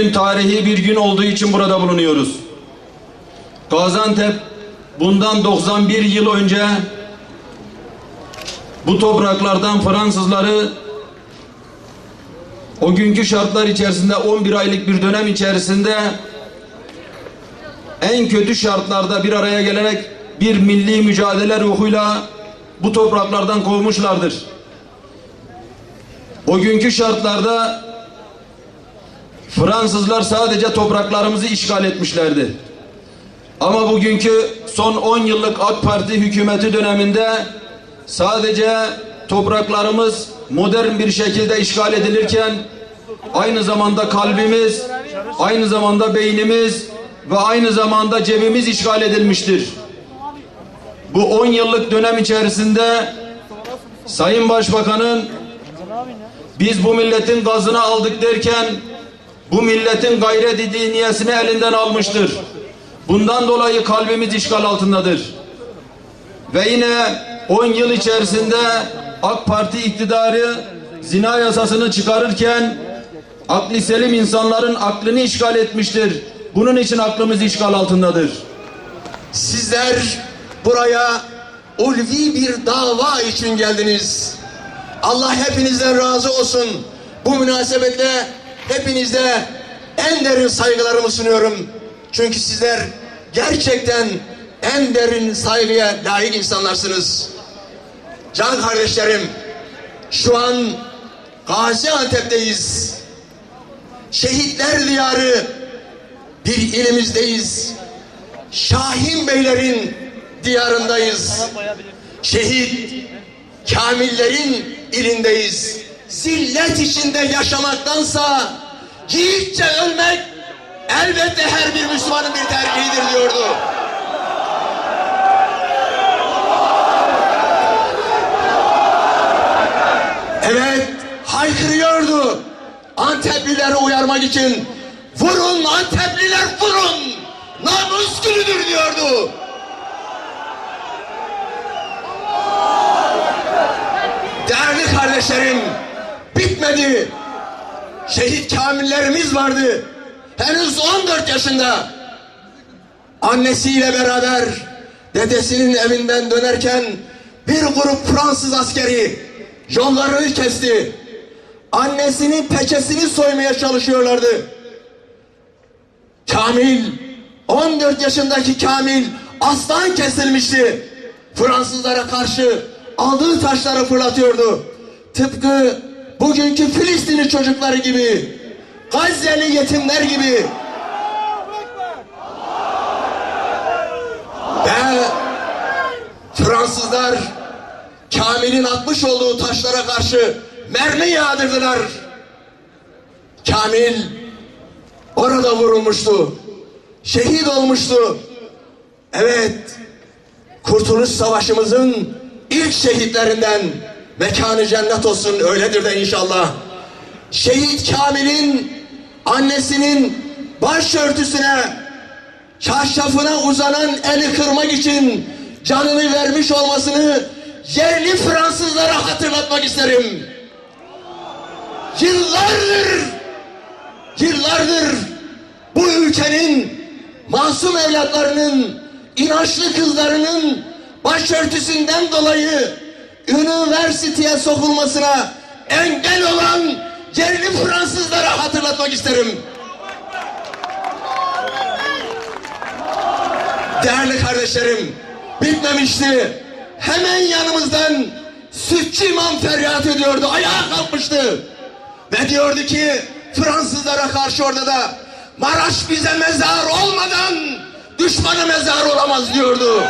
Bugün tarihi bir gün olduğu için burada bulunuyoruz. Gaziantep bundan 91 yıl önce bu topraklardan Fransızları o günkü şartlar içerisinde 11 aylık bir dönem içerisinde en kötü şartlarda bir araya gelerek bir milli mücadele ruhuyla bu topraklardan kovmuşlardır. O günkü şartlarda Fransızlar sadece topraklarımızı işgal etmişlerdi. Ama bugünkü son 10 yıllık AK Parti hükümeti döneminde sadece topraklarımız modern bir şekilde işgal edilirken aynı zamanda kalbimiz, aynı zamanda beynimiz ve aynı zamanda cebimiz işgal edilmiştir. Bu 10 yıllık dönem içerisinde Sayın Başbakan'ın biz bu milletin gazını aldık derken bu milletin gayret diniyesini elinden almıştır. Bundan dolayı kalbimiz işgal altındadır. Ve yine 10 yıl içerisinde AK Parti iktidarı zina yasasını çıkarırken akli selim insanların aklını işgal etmiştir. Bunun için aklımız işgal altındadır. Sizler buraya ulvi bir dava için geldiniz. Allah hepinizden razı olsun. Bu münasebetle hepinize en derin saygılarımı sunuyorum. Çünkü sizler gerçekten en derin saygıya layık insanlarsınız. Can kardeşlerim, şu an Gaziantep'teyiz. Şehitler diyarı bir ilimizdeyiz. Şahin Beylerin diyarındayız. Şehit Kamillerin ilindeyiz. Zillet içinde yaşamaktansa yiğitçe ölmek elbette her bir Müslümanın bir tercihidir diyordu. Evet, haykırıyordu. Anteplileri uyarmak için vurun Antepliler vurun. Namus günüdür diyordu. Değerli kardeşlerim, bitmedi. Şehit kamillerimiz vardı. Henüz 14 yaşında. Annesiyle beraber dedesinin evinden dönerken bir grup Fransız askeri yollarını kesti. Annesinin peçesini soymaya çalışıyorlardı. Kamil, 14 yaşındaki Kamil aslan kesilmişti. Fransızlara karşı aldığı taşları fırlatıyordu. Tıpkı bugünkü Filistinli çocukları gibi, Gazze'li yetimler gibi. Ve Fransızlar Kamil'in atmış olduğu taşlara karşı mermi yağdırdılar. Kamil orada vurulmuştu. Şehit olmuştu. Evet. Kurtuluş Savaşımızın ilk şehitlerinden mekanı cennet olsun öyledir de inşallah. Şehit Kamil'in annesinin başörtüsüne çarşafına uzanan eli kırmak için canını vermiş olmasını yerli Fransızlara hatırlatmak isterim. Yıllardır yıllardır bu ülkenin masum evlatlarının, inançlı kızlarının başörtüsünden dolayı üniversiteye sokulmasına engel olan yerli Fransızlara hatırlatmak isterim. Değerli kardeşlerim, bitmemişti. Hemen yanımızdan sütçü imam feryat ediyordu, ayağa kalkmıştı. Ve diyordu ki Fransızlara karşı orada da Maraş bize mezar olmadan düşmanı mezar olamaz diyordu.